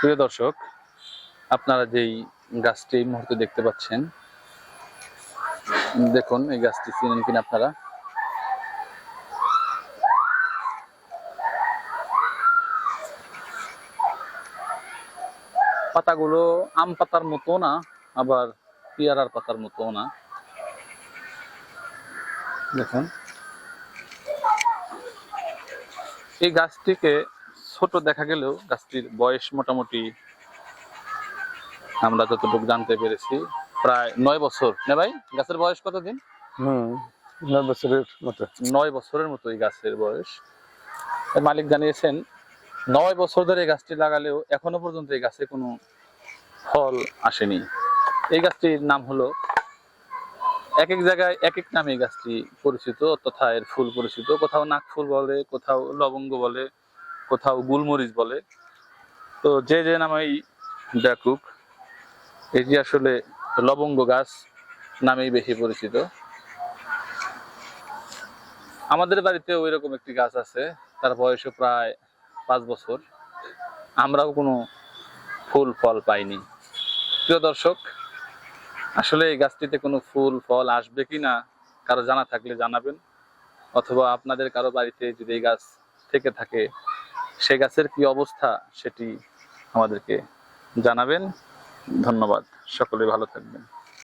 প্রিয় দর্শক, আপনারা যেই গাছটি মুহূর্তে দেখতে পাচ্ছেন, দেখুন এই গাছটি চিনেন কিনা আপনারা। পাতাগুলো আম পাতার মতো না, আবার পেয়ারার পাতার মতো না। দেখুন। এই গাছটিকে ছোট দেখা গেলেও গাছটির বয়স মোটামুটি আমরা যতটুকু জানতে পেরেছি প্রায় নয় বছর। না ভাই গাছের বয়স কতদিন? হুম নয় বছরের মতো। নয় বছরের মতো এই গাছের বয়স। মালিক জানিয়েছেন নয় বছর ধরে এই গাছটি লাগালেও এখনও পর্যন্ত এই গাছে কোনো ফল আসেনি। এই গাছটির নাম হলো এক এক জায়গায় এক এক নামে এই গাছটি পরিচিত তথা এর ফুল পরিচিত। কোথাও নাক ফুল বলে কোথাও লবঙ্গ বলে কোথাও গুলমরিচ বলে। তো যে যে নামেই ডাকুক এটি আসলে লবঙ্গ গাছ নামেই বেশি পরিচিত। আমাদের বাড়িতে ওই রকম একটি গাছ আছে, তার বয়সও প্রায় পাঁচ বছর। আমরাও কোনো ফুল, ফল পাইনি। প্রিয় দর্শক, আসলে এই গাছটিতে কোনো ফুল, ফল আসবে কি না কারও জানা থাকলে জানাবেন, অথবা আপনাদের কারও বাড়িতে যদি এই গাছ থেকে থাকে সে গাছের কি অবস্থা সেটি আমাদেরকে জানাবেন। ধন্যবাদ। সকলে ভালো থাকবেন।